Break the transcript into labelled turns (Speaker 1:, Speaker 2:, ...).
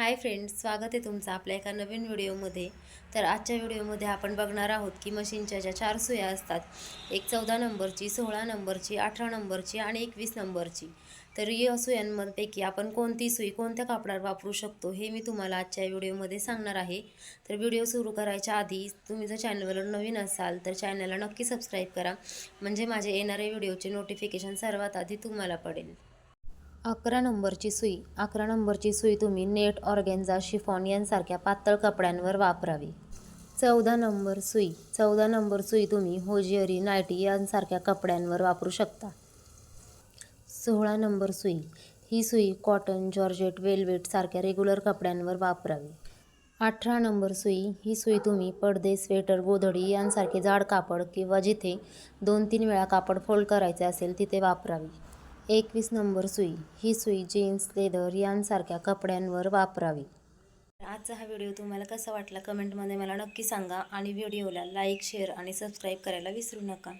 Speaker 1: Hi friends स्वागत आहे तुमचं आपल्या एका नवीन व्हिडिओमध्ये. तर आजच्या व्हिडिओमध्ये आपण बघणार आहोत की मशीनच्या ज्या चार सुया असतात एक चौदा नंबरची सोळा नंबरची अठरा नंबरची आणि एकवीस नंबरची तर या सुयांपैकी आपण कोणती सुई कोणत्या कापडावर वापरू शकतो हे मी तुम्हाला आजच्या व्हिडिओमध्ये सांगणार आहे. तर व्हिडिओ सुरू करायच्या आधी तुम्ही जर चॅनलवर नवीन असाल तर चॅनलला नक्की सबस्क्राईब करा. म्हणजे माझे येणारे व्हिडिओचे नोटिफिकेशन सर्वात आधी तुम्हाला पडेल. अकरा नंबरची सुई. अकरा नंबरची सुई तुम्ही नेट ऑर्गेन्झा शिफॉन यांसारख्या पातळ कपड्यांवर वापरावी. चौदा नंबर सुई. चौदा नंबर सुई तुम्ही होजिअरी नायटी यांसारख्या कपड्यांवर वापरू शकता. सोळा नंबर सुई. ही सुई कॉटन जॉर्जेट वेलवेट सारख्या रेग्युलर कपड्यांवर वापरावी. अठरा नंबर सुई. ही सुई तुम्ही पडदे स्वेटर गोधडी यांसारखे जाड कापड किंवा जिथे दोन तीन वेळा कापड फोल्ड करायचे असेल तिथे वापरावी. एकवीस नंबर सुई. ही सुई जीन्स लेदर यांसारख्या कपड्यांवर वापरावी. आजचा हा व्हिडिओ तुम्हाला कसा वाटला कमेंटमध्ये मला नक्की सांगा आणि व्हिडिओला लाईक शेअर आणि सबस्क्राईब करायला विसरू नका.